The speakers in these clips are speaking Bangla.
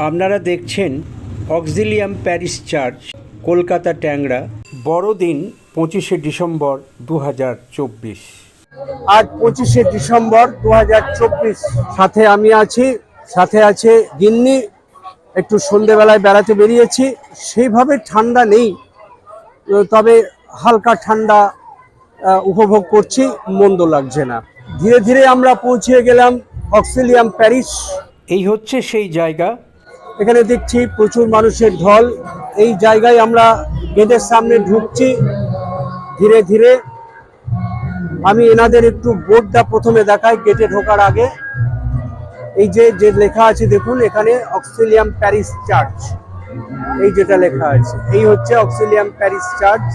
আপনারা দেখছেন অক্সিলিয়াম প্যারিস চার্চ কলকাতা ট্যাংরা বড়দিন পঁচিশে ডিসেম্বর দু হাজার চব্বিশ। আজ পঁচিশে ডিসেম্বর দু হাজার চব্বিশ। সাথে আমি আছি সাথে আছে গিন্নি। একটু সন্ধেবেলায় বেড়াতে বেরিয়েছি। সেইভাবে ঠান্ডা নেই। তবে হালকা ঠান্ডা উপভোগ করছি মন্দ লাগছে না। ধীরে ধীরে আমরা পৌঁছে গেলাম অক্সিলিয়াম প্যারিস। এই হচ্ছে সেই জায়গা এখানে দেখছি প্রচুর মানুষের ঢল। এই জায়গায় আমরা গেটের সামনে ঢুকছি। ধীরে ধীরে আমি এনাদের একটু বোর্ডটা প্রথমে দেখাই, গেটে ঢোকার আগে। এই যে যে লেখা আছে, দেখুন, এখানে অক্সিলিয়াম প্যারিস চার্চ। এই যেটা লেখা আছে, এই হচ্ছে অক্সিলিয়াম প্যারিস চার্চ।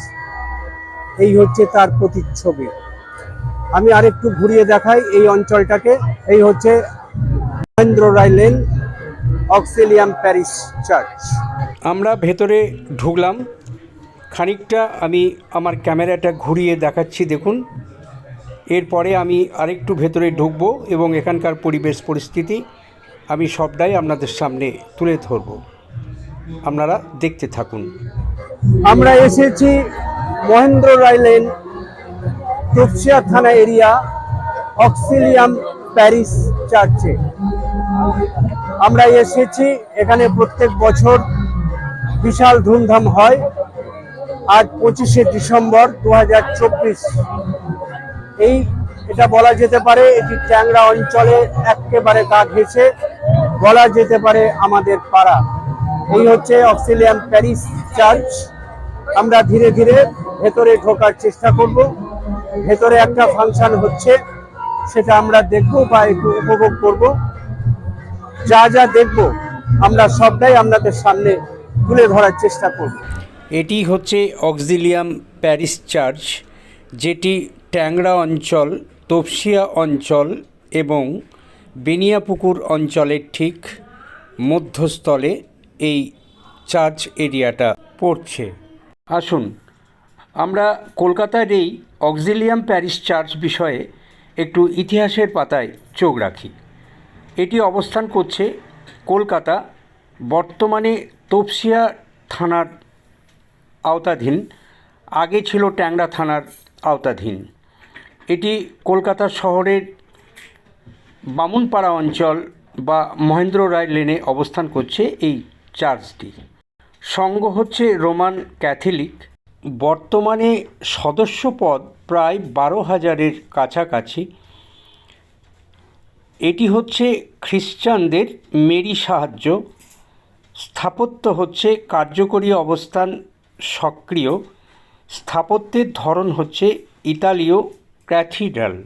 এই হচ্ছে তার প্রতিচ্ছবি। আমি আরেকটু ঘুরিয়ে দেখাই এই অঞ্চলটাকে। এই হচ্ছে Mahendra Roy lane. Auxilium parish church. আমরা ভেতরে ঢুকলাম। খানিকটা আমি আমার ক্যামেরাটা ঘুরিয়ে দেখাচ্ছি দেখুন। এরপরে আমি আরেকটু ভেতরে ঢুকবো এবং এখানকার পরিবেশ পরিস্থিতি আমি সবটাই আপনাদের সামনে তুলে ধরব। আপনারা দেখতে থাকুন। আমরা এসেছি মহেন্দ্র রায় লেন তপসিয়া থানা এরিয়া অক্সিলিয়াম প্যারিস চার্চে। আমরা এসেছি, এখানে প্রত্যেক বছর বিশাল ধুমধাম হয়। আজ পঁচিশে ডিসেম্বর দু হাজার চব্বিশ। এই, এটা বলা যেতে পারে, এটি ট্যাংরা অঞ্চলে একেবারে গা ঘেঁষে বলা যেতে পারে আমাদের পাড়া। এই হচ্ছে অক্সিলিয়াম প্যারিস চার্চ। আমরা ধীরে ধীরে ভেতরে ঢোকার চেষ্টা করব। ভেতরে একটা ফাংশন হচ্ছে, সেটা আমরা দেখব বা একটু উপভোগ করব। যা যা দেখব, আমরা সবটাই আপনাদের সামনে তুলে ধরার চেষ্টা করব। এটি হচ্ছে অক্সিলিয়াম প্যারিস চার্চ, যেটি ট্যাংরা অঞ্চল, তপসিয়া অঞ্চল এবং বেনিয়াপুকুর অঞ্চলের ঠিক মধ্যস্থলে এই চার্চ এরিয়াটা পড়ছে। আসুন, আমরা কলকাতার এই অক্সিলিয়াম প্যারিস চার্চ বিষয়ে একটু ইতিহাসের পাতায় চোখ রাখি। এটি অবস্থান করছে কলকাতা। বর্তমানে তপসিয়া থানার আওতাধীন, আগে ছিল ট্যাংরা থানার আওতাধীন। এটি কলকাতা শহরের বামুনপাড়া অঞ্চল বা মহেন্দ্র রায় লেনে অবস্থান করছে এই চার্চটি। সঙ্গ হচ্ছে রোমান ক্যাথলিক। বর্তমানে সদস্যপদ প্রায় বারো হাজারের কাছাকাছি। এটি হচ্ছে খ্রিস্টানদের মেরি সাহায্য। স্থাপত্য হচ্ছে কার্যকরী অবস্থান সক্রিয়। স্থাপত্যের ধরন হচ্ছে ইতালীয় ক্যাথিড্রাল।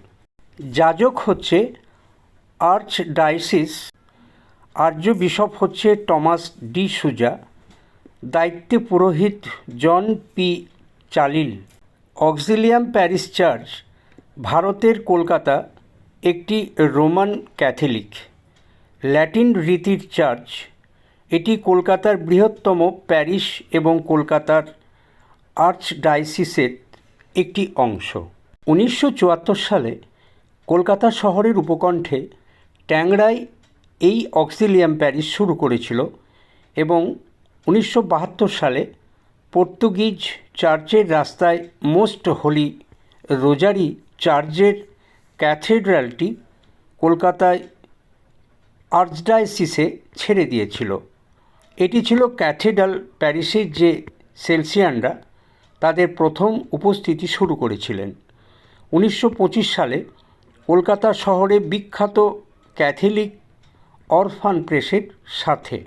যাজক হচ্ছে আর্চ ডাইসিস আর্য বিশপ হচ্ছে টমাস ডি সুজা। দায়িত্বে পুরোহিত John P চালিল। Auxilium parish church, ভারতের কলকাতা। একটি রোমান ক্যাথলিক। ল্যাটিন রীতির চার্চ। এটি কলকাতার বৃহত্তম প্যারিশ এবং কলকাতার আর্চডাইসিসের একটি অংশ। উনিশশো চুয়াত্তর সালে কলকাতা শহরের উপকণ্ঠে ট্যাংরায় এই অক্সিলিয়াম প্যারিস শুরু করেছিল এবং উনিশশো বাহাত্তর সালে পর্তুগিজ চার্চের রাস্তায় মোস্ট হোলি রোজারি চার্চের ক্যাথেড্রালটি কলকাতায় আর্চডাইসিসে ছেড়ে দিয়েছিল। এটি ছিল ক্যাথেড্রাল প্যারিসের যে সেলসিয়ানরা তাদের প্রথম উপস্থিতি শুরু করেছিলেন। উনিশশো পঁচিশ সালে কলকাতা শহরে বিখ্যাত ক্যাথলিক অরফান প্রেসের সাথে।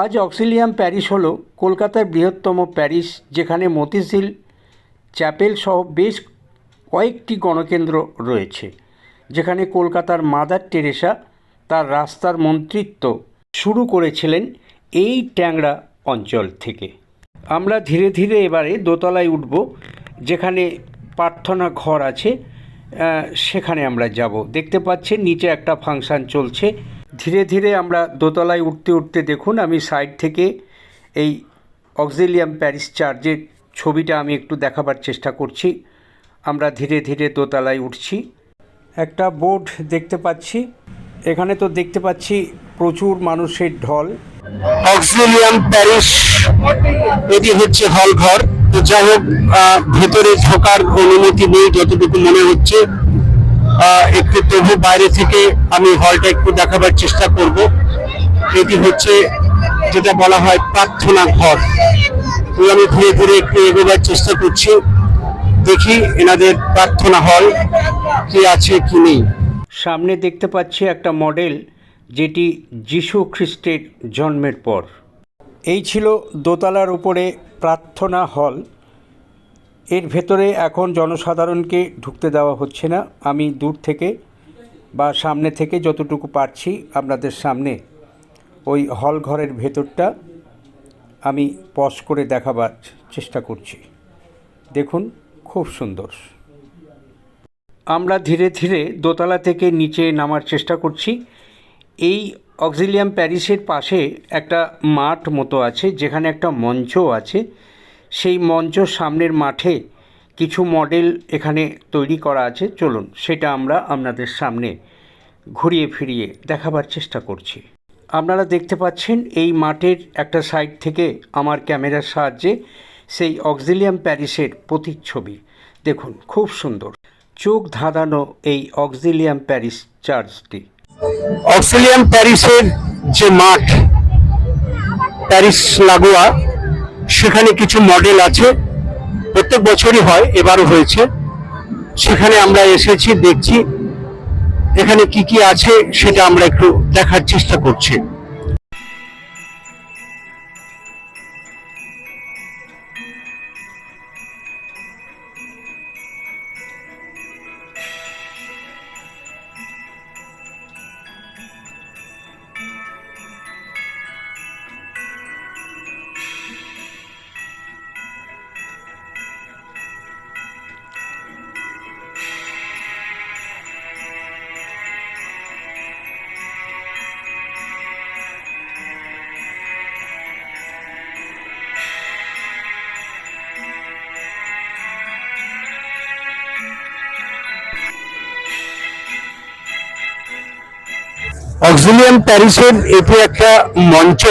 আজ অক্সিলিয়াম প্যারিস হল কলকাতার বৃহত্তম প্যারিস, যেখানে মতিঝিল চ্যাপেল সহ বেশ কয়েকটি গণকেন্দ্র রয়েছে, যেখানে কলকাতার মাদার টেরেসা তার রাস্তার মন্ত্রিত্ব শুরু করেছিলেন এই ট্যাংরা অঞ্চল থেকে। আমরা ধীরে ধীরে এবারে দোতলায় উঠব, যেখানে প্রার্থনা ঘর আছে সেখানে আমরা যাব। দেখতে পাচ্ছেন, নিচে একটা ফাংশন চলছে। ধীরে ধীরে আমরা দোতলায় উঠতে উঠতে দেখুন, আমি সাইড থেকে এই অক্সিলিয়াম প্যারিস চার্চের ছবিটা আমি একটু দেখাবার চেষ্টা করছি। আমরা ধীরে ধীরে দোতলায় উঠছি। একটা বোর্ড দেখতে পাচ্ছি। এখানে তো দেখতে পাচ্ছি প্রচুর মানুষের ঢল। অক্সিলিয়াম প্যারিস এটি হচ্ছে হল ঘর তো যাই হোক ভেতরে ঢোকার অনুমতি নেই যতটুকু মনে হচ্ছে। একটু তবু বাইরে থেকে আমি হলটা একটু দেখাবার চেষ্টা করব। এটি হচ্ছে যেটা বলা হয় প্রার্থনা ঘর। আমি ঘুরে ঘুরে একটু এগোবার চেষ্টা করছি। দেখি এনাদের প্রার্থনা হল কি আছে কি নেই। সামনে দেখতে পাচ্ছি একটা মডেল যেটি যীশু খ্রিস্টের জন্মের পর। এই ছিল দোতলার উপরে প্রার্থনা হল। এর ভেতরে এখন জনসাধারণকে ঢুকতে দেওয়া হচ্ছে না। আমি দূর থেকে বা সামনে থেকে যতটুকু পারছি আপনাদের সামনে ওই হল ঘরের ভেতরটা আমি পজ করে দেখাবার চেষ্টা করছি। দেখুন খুব সুন্দর। আমরা ধীরে ধীরে দোতলা থেকে নিচে নামার চেষ্টা করছি। এই অক্সিলিয়াম প্যারিসের পাশে একটা মাঠ মতো আছে, যেখানে একটা মঞ্চ আছে। সেই মঞ্চ সামনের মাঠে কিছু মডেল এখানে তৈরি করা আছে। চলুন, সেটা আমরা আপনাদের সামনে ঘুরিয়ে ফিরিয়ে দেখাবার চেষ্টা করছি। আপনারা দেখতে পাচ্ছেন, এই মাঠের একটা সাইড থেকে আমার ক্যামেরার সাহায্যে সেই অক্সিলিয়াম প্যারিসের প্রতিচ্ছবি। দেখুন, খুব সুন্দর। চোখ ধাঁধানো এই অক্সিলিয়াম প্যারিস চার্চটি। অক্সিলিয়াম প্যারিসের যে মাঠ, প্যারিস লাগোয়া, সেখানে কিছু মডেল আছে। প্রত্যেক বছরই হয়, এবারও হয়েছে। সেখানে আমরা এসেছি, দেখছি। এখানে কি কি আছে, সেটা আমরা একটু দেখার চেষ্টা করছি। অক্সিলিয়াম প্যারিসের এটি একটা মঞ্চ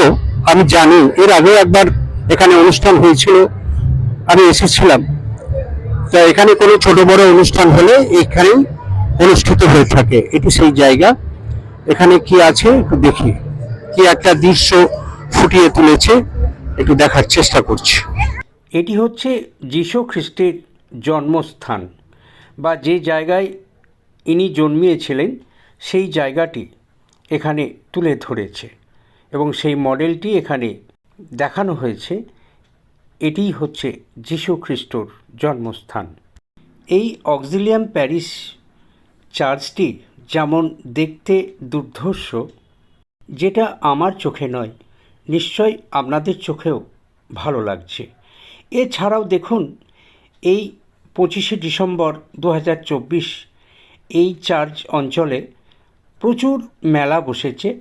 আমি জানি। এর আগে একবার এখানে অনুষ্ঠান হয়েছিল। আমি এসেছিলাম। তা এখানে কোনো ছোট বড় অনুষ্ঠান হলে এখানেই অনুষ্ঠিত হয়ে থাকে। এটি সেই জায়গা। এখানে কি আছে একটু দেখি। কি একটা দৃশ্য ফুটিয়ে তুলেছে, একটু দেখার চেষ্টা করছি। এটি হচ্ছে যীশু খ্রিস্টের জন্মস্থান বা যে জায়গায় ইনি জন্মিয়েছিলেন, সেই জায়গাটি। এখানে তুলে ধরেছে এবং সেই মডেলটি এখানে দেখানো হয়েছে। এটিই হচ্ছে যীশু খ্রিস্টর জন্মস্থান। এই অক্সিলিয়াম প্যারিস চার্চটি যেমন দেখতে দুর্ধর্ষ, যেটা আমার চোখে নয়, নিশ্চয় আপনাদের চোখেও ভালো লাগছে। এছাড়াও দেখুন, এই পঁচিশে ডিসেম্বর দু হাজার চব্বিশ এই চার্চ অঞ্চলে প্রচুর মেলা বসেছে।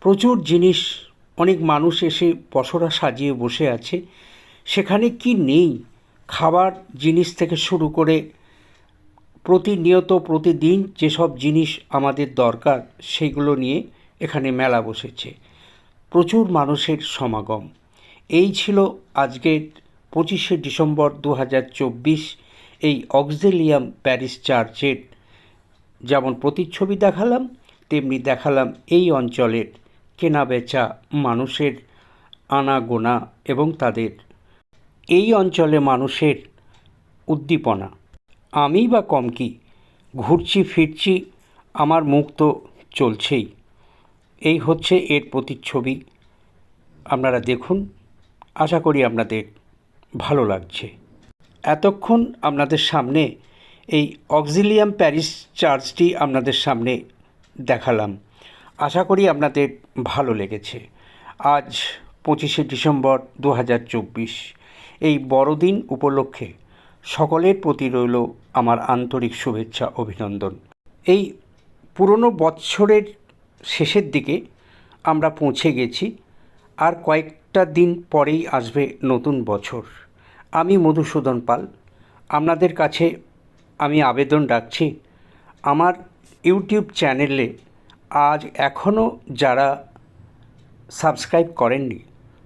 প্রচুর জিনিস, অনেক মানুষ এসে পসরা সাজিয়ে বসে আছে। সেখানে কি নেই? খাবার জিনিস থেকে শুরু করে প্রতিনিয়ত প্রতিদিন যেসব জিনিস আমাদের দরকার, সেগুলো নিয়ে এখানে মেলা বসেছে। প্রচুর মানুষের সমাগম। এই ছিল আজকের পঁচিশে ডিসেম্বর দু হাজার চব্বিশ, এই অক্সিলিয়াম প্যারিস চার্চের যেমন প্রতিচ্ছবি দেখালাম, তেমনি দেখালাম এই অঞ্চলের কেনাবেচা মানুষের আনাগোনা এবং তাদের এই অঞ্চলে মানুষের উদ্দীপনা। আমি বা কম কি? ঘুরছি ফিরছি, আমার মুখ তো চলছেই। এই হচ্ছে এর প্রতিচ্ছবি। আপনারা দেখুন, আশা করি আপনাদের ভালো লাগছে। এতক্ষণ আপনাদের সামনে এই অক্সিলিয়াম প্যারিস চার্চটি আপনাদের সামনে দেখালাম। আশা করি আপনাদের ভালো লেগেছে। আজ পঁচিশে ডিসেম্বর দু হাজার চব্বিশ। এই বড়দিন উপলক্ষে সকলের প্রতি রইল আমার আন্তরিক শুভেচ্ছা, অভিনন্দন। এই পুরনো বৎসরের শেষের দিকে আমরা পৌঁছে গেছি। আর কয়েকটা দিন পরেই আসবে নতুন বছর। আমি মধুসূদন পাল। আপনাদের কাছে আমি আবেদন রাখছি। আমার ইউটিউব চ্যানেলে আজ এখনও যারা সাবস্ক্রাইব করেননি,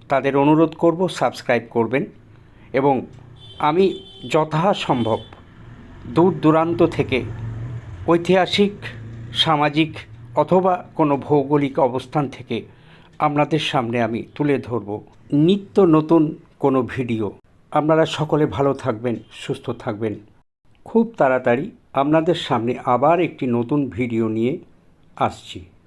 তাদের অনুরোধ করব সাবস্ক্রাইব করবেন এবং আমি যথাসম্ভব দূর দূরান্ত থেকে ঐতিহাসিক, সামাজিক অথবা কোনো ভৌগোলিক অবস্থান থেকে আপনাদের সামনে আমি তুলে ধরব নিত্য নতুন কোনো ভিডিও। আপনারা সকলে ভালো থাকবেন, সুস্থ থাকবেন। খুব তাড়াতাড়ি আপনাদের সামনে আবার একটি নতুন ভিডিও নিয়ে আসছি।